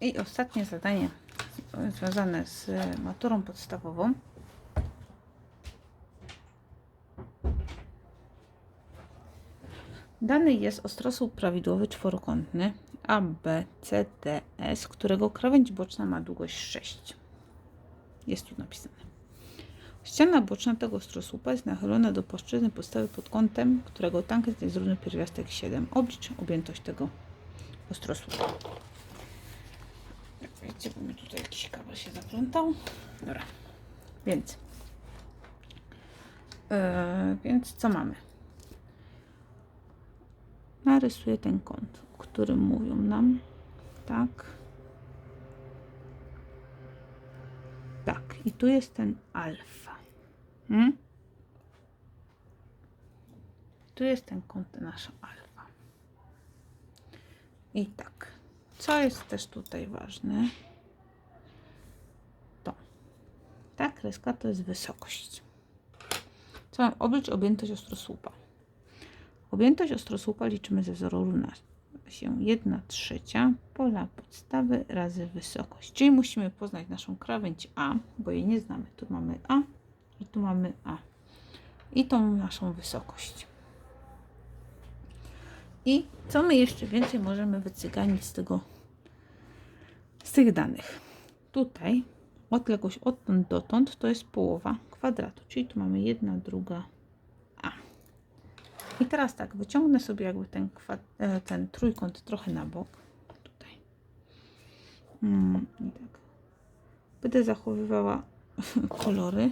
I ostatnie zadanie związane z maturą podstawową. Dany jest ostrosłup prawidłowy czworokątny A, B, C, D, S, którego krawędź boczna ma długość 6. Jest tu napisane. Ściana boczna tego ostrosłupa jest nachylona do płaszczyzny podstawy pod kątem, którego tangent jest równy pierwiastek 7. Oblicz objętość tego ostrosłupa. Wiecie, bo mi tutaj jakiś kabel się zaplątał. Dobra. Więc. Yy, więc co mamy? Narysuję ten kąt, o którym mówią nam. Tak. Tak. I tu jest ten alfa. Hmm? Tu jest ten kąt nasza alfa. I tak. Co jest też tutaj ważne? To. Ta kreska to jest wysokość. Co mam oblicz objętość ostrosłupa? Objętość ostrosłupa liczymy ze wzoru równa się 1 trzecia pola podstawy razy wysokość. Czyli musimy poznać naszą krawędź A, bo jej nie znamy. Tu mamy A i tu mamy A. I tą naszą wysokość. I co my jeszcze więcej możemy wycyganić z tego, z tych danych? Tutaj odległość odtąd dotąd to jest połowa kwadratu, czyli tu mamy jedna druga A. I teraz tak, wyciągnę sobie jakby ten, e, ten trójkąt trochę na bok. Tutaj. Mm, tak. Będę zachowywała kolory,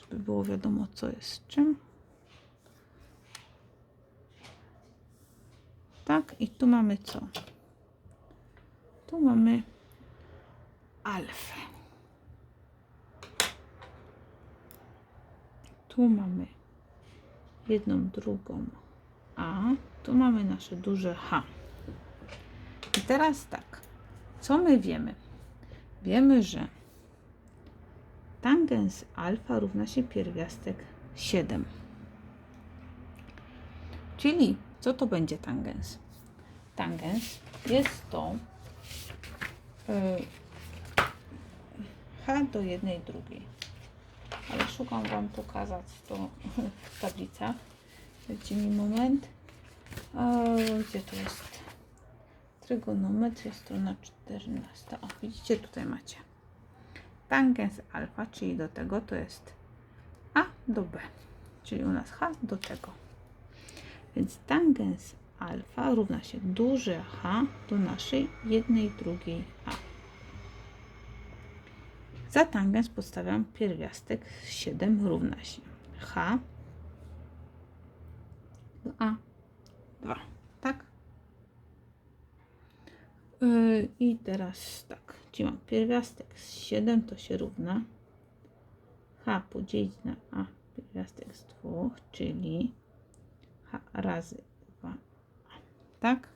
żeby było wiadomo co jest czym. Tak, i tu mamy co? Tu mamy alfę. Tu mamy jedną, drugą A. Tu mamy nasze duże H. I teraz tak, co my wiemy? Wiemy, że tangens alfa równa się pierwiastek 7. Czyli co to będzie tangens? Tangens jest to y, H do jednej drugiej. Ale szukam Wam pokazać to w tablicach. Dajcie mi moment. O, gdzie to jest? Trygonometria, strona 14. O, widzicie, tutaj macie. Tangens alfa, czyli do tego to jest A do B. Czyli u nas H do tego. Więc tangens alfa równa się duże H do naszej jednej drugiej A. Za tangens podstawiam pierwiastek 7 równa się H do A2. Tak? Yy, I teraz tak, gdzie mam pierwiastek z 7 to się równa H podzielić na A pierwiastek z 2, czyli H razy 2. Tak?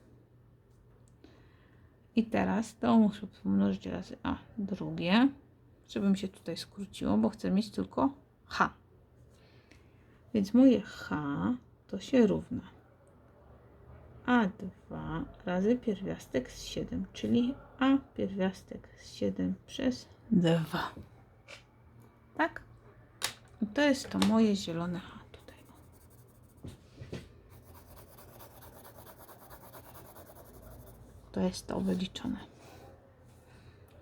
I teraz to muszę pomnożyć razy A drugie, żeby mi się tutaj skróciło, bo chcę mieć tylko H. Więc moje H to się równa A2 razy pierwiastek z 7, czyli A pierwiastek z 7 przez 2. Tak? I to jest to moje zielone H tutaj. To jest to wyliczone.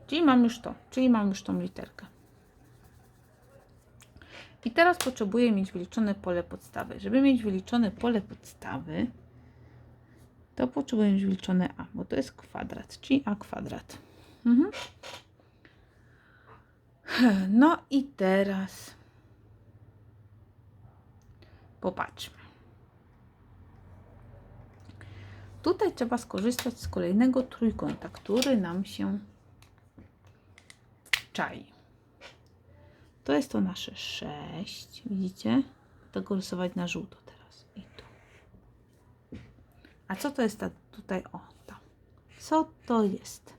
Czyli mam już to, czyli mam już tą literkę. I teraz potrzebuję mieć wyliczone pole podstawy. Żeby mieć wyliczone pole podstawy, to potrzebuję mieć wyliczone a, bo to jest kwadrat, czyli a kwadrat. Mhm. No i teraz popatrzmy. Tutaj trzeba skorzystać z kolejnego trójkąta, który nam się czai. To jest to nasze 6. Widzicie? Tego rysować na żółto teraz. I tu. A co to jest ta tutaj? O, tam. Co to jest?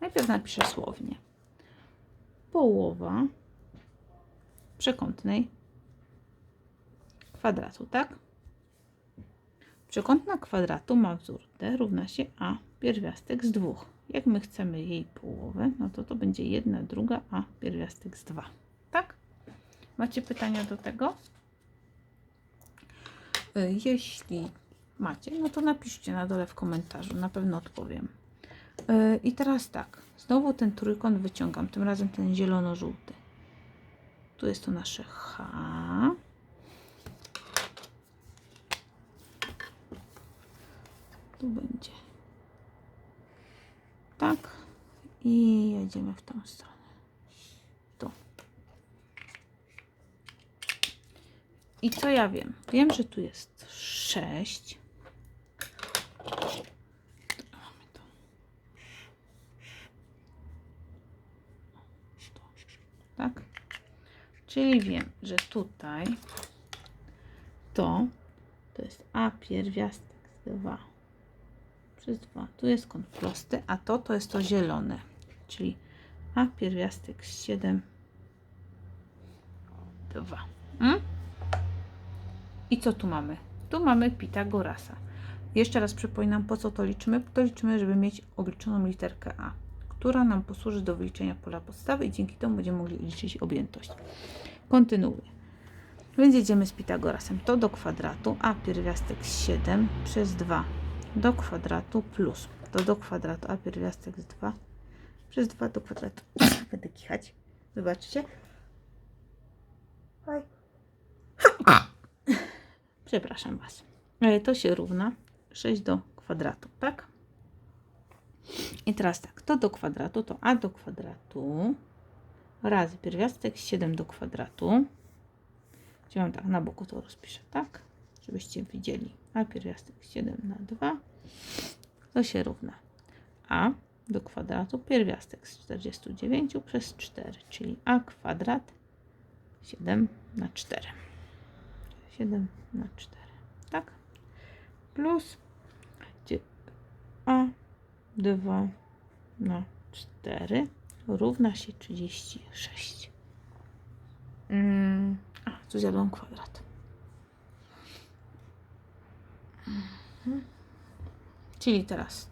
Najpierw napiszę słownie. Połowa przekątnej kwadratu, tak? Przekątna kwadratu ma wzór d równa się a pierwiastek z 2. Jak my chcemy jej połowę, no to to będzie jedna druga, a pierwiastek z 2. Tak? Macie pytania do tego? Y, Jeśli macie, no to napiszcie na dole w komentarzu, na pewno odpowiem. Y, I teraz tak, znowu ten trójkąt wyciągam, tym razem ten zielono-żółty. Tu jest to nasze H. Tu będzie tak i jedziemy w tą stronę. Tu. I co ja wiem? Wiem, że tu jest 6. Mamy to. Tu. Tak? Czyli wiem, że tutaj to to jest A pierwiastek z 2 przez 2. Tu jest kąt prosty, a to to jest to zielone, czyli A pierwiastek z 7 2. Mm? I co tu mamy? Tu mamy Pitagorasa. Jeszcze raz przypominam, po co to liczymy? To liczymy, żeby mieć obliczoną literkę A, która nam posłuży do wyliczenia pola podstawy i dzięki temu będziemy mogli liczyć objętość. Kontynuuję. Więc jedziemy z Pitagorasem. To do kwadratu a pierwiastek z 7 przez 2 do kwadratu plus to do kwadratu a pierwiastek z 2 przez 2 do kwadratu. Będę kichać. Wybaczcie. Oj. Przepraszam Was. E, To się równa 6 do kwadratu, tak? I teraz tak, to do kwadratu to a do kwadratu razy pierwiastek 7 do kwadratu. Gdzie mam tak, na boku to rozpiszę, tak? Żebyście widzieli. A pierwiastek 7 na 2 to się równa a do kwadratu pierwiastek z 49 przez 4, czyli a kwadrat 7 na 4. 7 na 4, tak? Plus a 2 na 4 równa się 36. Mm, a, tu zjadłam kwadrat. Mhm. Czyli teraz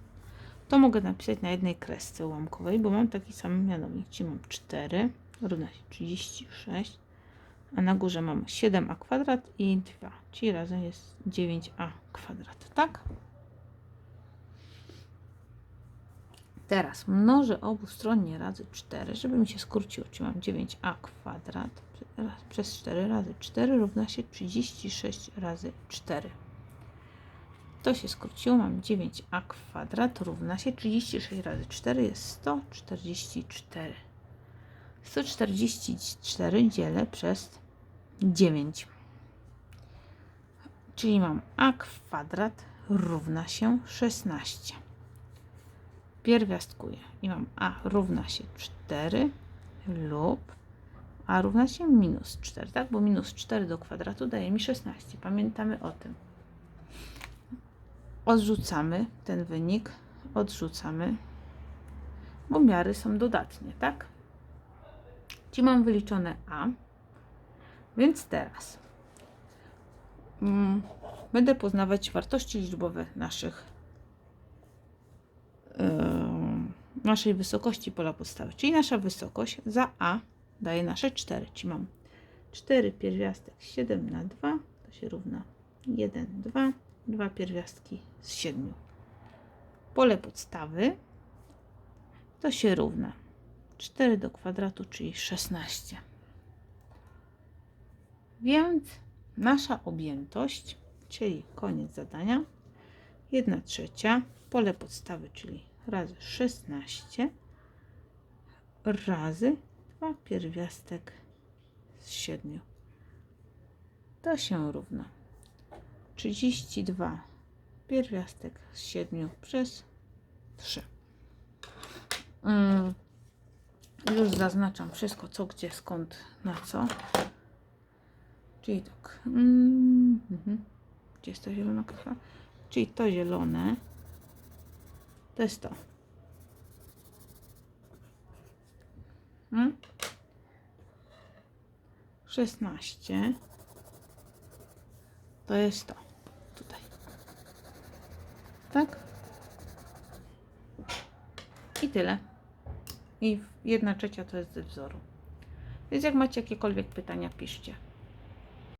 to mogę napisać na jednej kresce ułamkowej, bo mam taki sam mianownik. Czyli mam 4 równa się 36, a na górze mam 7a kwadrat i 2, czyli razem jest 9a kwadrat, tak? Teraz mnożę obustronnie razy 4, żeby mi się skróciło, czyli mam 9a kwadrat przez 4 razy 4 równa się 36 razy 4. To się skróciło, mam 9a kwadrat równa się 36 razy 4 jest 144. 144 dzielę przez 9. Czyli mam a kwadrat równa się 16. Pierwiastkuję i mam a równa się 4 lub a równa się minus 4, tak? Bo minus 4 do kwadratu daje mi 16. Pamiętamy o tym odrzucamy ten wynik, odrzucamy, bo miary są dodatnie, tak? Ci mam wyliczone A, więc teraz mm, będę poznawać wartości liczbowe naszych yy, naszej wysokości pola podstawy, czyli nasza wysokość za A daje nasze 4, czyli mam 4 pierwiastek 7 na 2, to się równa 1, 2, dwa pierwiastki z 7. Pole podstawy to się równa 4 do kwadratu, czyli 16. Więc nasza objętość, czyli koniec zadania, 1 trzecia, pole podstawy, czyli razy 16 razy 2 pierwiastek z 7. To się równa 32 pierwiastek z 7 przez 3. Mm. Już zaznaczam wszystko, co, gdzie, skąd, na co. Czyli tak. Mm, mhm. Gdzie jest ta zielona? Czyli to zielone. To jest to. Hmm? 16. To jest to tak? I tyle. I jedna trzecia to jest ze wzoru. Więc jak macie jakiekolwiek pytania, piszcie.